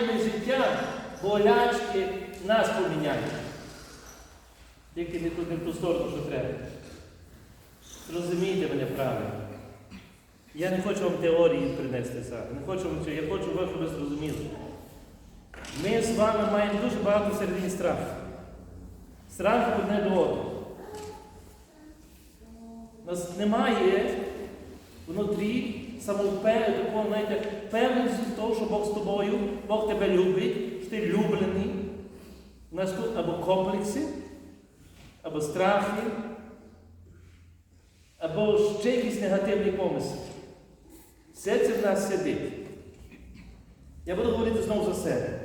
поміняємо життя, болячки нас поміняють. Тільки не не в ту сторону, що треба. Зрозумійте мене правильно. Я не хочу вам теорії принести зараз. Не хочу вам цього. Я хочу щоб ви зрозуміли. Ми з вами маємо дуже багато всередині страху. Страх одне до одного. У нас немає внутрі знаєте, певності того, що Бог з тобою, Бог тебе любить, що ти люблений. У нас тут або комплекси, або страхи, або ще якісь негативні помисли. Все це в нас сидить. Я буду говорити знову за себе.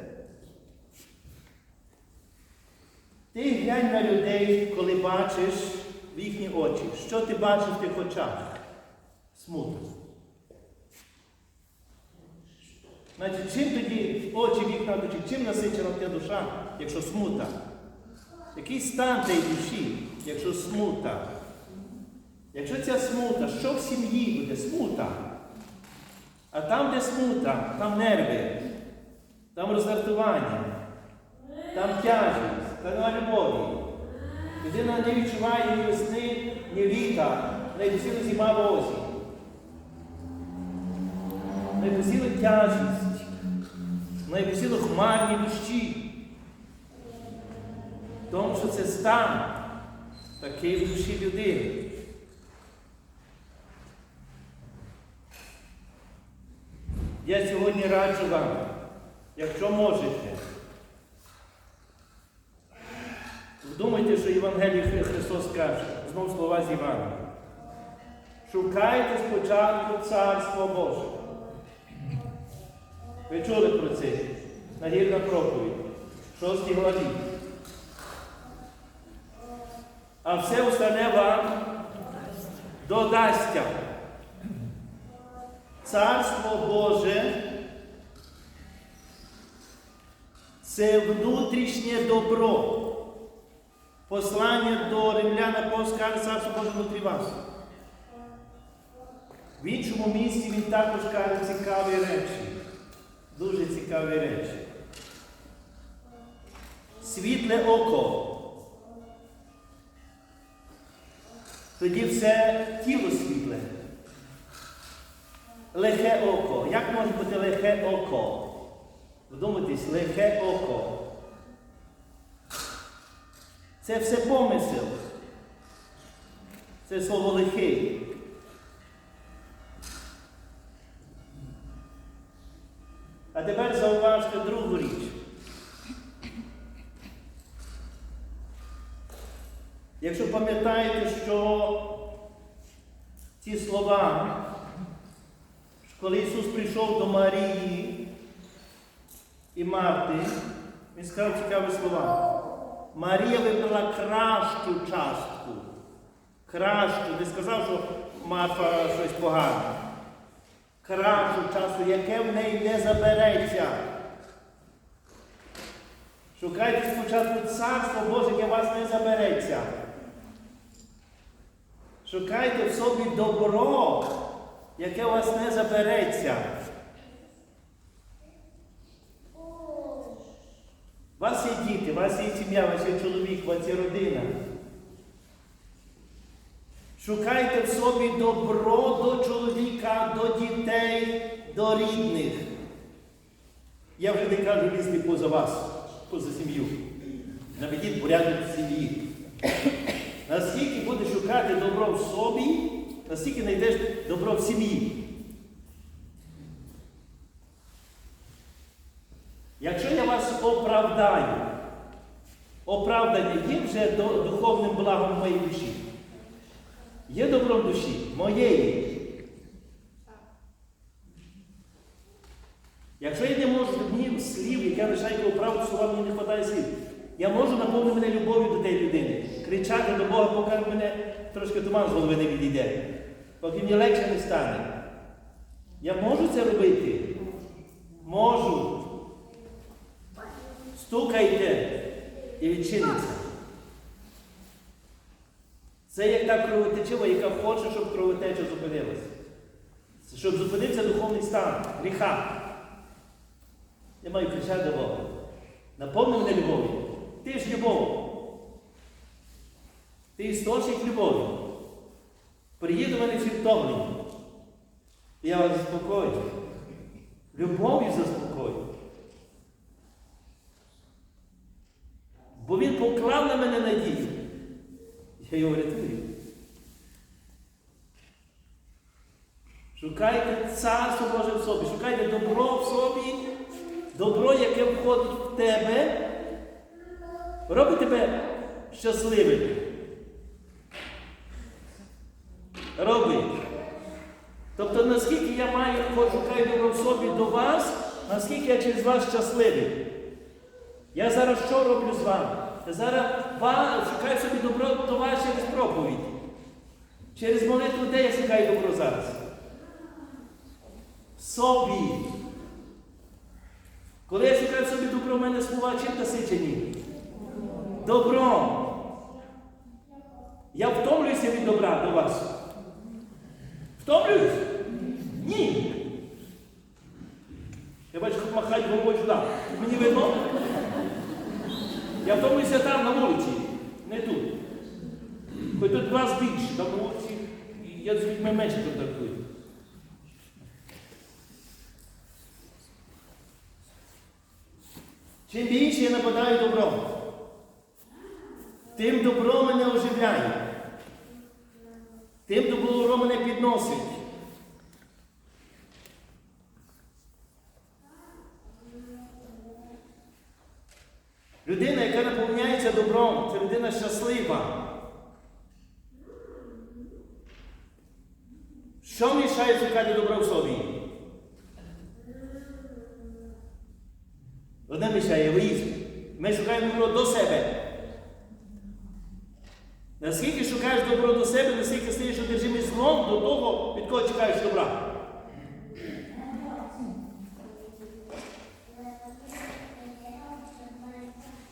Ти глянь на людей, коли бачиш в їхні очі. Що ти бачиш в тих очах? Смуток. Значить, чим тоді очі вікна душі, чим насичена твоя душа, якщо смута? Який стан тієї душі, якщо смута? Якщо ця смута, що в сім'ї буде? Смута. А там, де смута, там нерви, там роздратування, там тяжість, там нема любові. Людина не відчуває ні весни, ні літа, не постійно зима в осінь. Не тяжість, не постійно хмарні дощі. Тому що це стан такий в душі людини. Я сьогодні раджу вам, якщо можете, вдумайте, що Євангелії Хри- Христос каже, знову слова з Івана. Шукайте спочатку Царство Боже. Ви чули про це? Нагірна проповідь, 6 главі. А все остальне вам додасться. Царство Боже це внутрішнє добро. Послання до римлян апостол каже, царство Боже внутрі вас. В іншому місці він також каже цікаві речі. Дуже цікаві речі. Світле око. Тоді все тіло світле. Лихе око. Як може бути лихе око? Вдумайтесь, лихе око. Це все помисел. Це слово лихий. Зауважте другу річ. Якщо пам'ятаєте, що ці слова, коли Ісус прийшов до Марії і Марти, Він сказав цікаві слова. Марія вибрала кращу частку. Кращу. Не сказав, що Марфа щось погане. Кращу частку, яке в неї не забереться. Шукайте спочатку царство Боже, яке вас не забереться. Шукайте в собі добро, яке вас не забереться. У вас є діти, у вас є сім'я, у вас є чоловік, у вас є родина. Шукайте в собі добро до чоловіка, до дітей, до рідних. Я вже не кажу лізти поза вас, поза сім'ю. Наведіть порядок в сім'ї. Наскільки будеш шукати добро в собі, настільки знайдеш добро в сім'ї. Якщо я вас оправдаю, оправдання є вже духовним благом моєї душі. Є добро в душі моєї. Якщо я не можу слів, яке лишаю оправду, слова мені не вистачає слів. Я можу наповнити мене любов'ю до тієї людини, кричати до Бога, поки мене трошки туман з голови не відійде, поки мені легше не стане. Я можу це робити? Можу. Стукайте і відчиниться. Це як та кровотечива, яка хоче, щоб кровотеча зупинилася. Щоб зупинився духовний стан гріха. Я маю кричати до Бога. Наповни мене любов'ю. Ти ж любов. Ти істочник любові. Приїдь до мене всі втомлені. Я вас заспокою. Любов'ю заспокою. Бо він поклав на мене надію. Я його врятую. Шукайте царство Боже в собі, шукайте добро в собі, добро, яке входить в тебе, робить тебе щасливим. Робить. Тобто, наскільки я маю, шукаю добро в собі до вас, наскільки я через вас щасливий. Я зараз що роблю з вами? Я зараз шукаю собі добро до вас через проповідь. Через молитву, де я шукаю добро зараз? Собі. Коли я в мене слова чим насичені? Добром. Я втомлююся від добра до вас. Втомлююсь? Ні. Я бачу, як махають головою сюди. Мені видно? Я втомлююся там на вулиці, не тут. Хоч тут вас більше, там на вулиці, я з людьми менше контактую. Чим більше я нападаю добром, тим добро мене оживляє. Тим добро мене підносить. Людина, яка наповняється добром, це людина щаслива. Що мішає шукати добро в собі? Одне мішає егоїзм. Ми шукаємо добро до себе. Наскільки шукаєш добро до себе, наскільки стаєш одержимий злом до того, від кого чекаєш добра.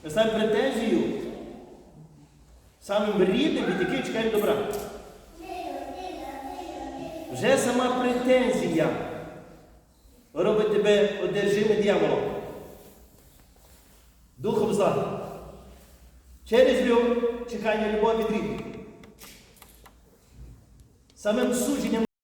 Ми ставимо претензію самим рідним, від яких чекаємо добра. Вже сама претензія робить тебе одержимим дьяволом. Духом зла. Через любов чекання любові від. Самим судженням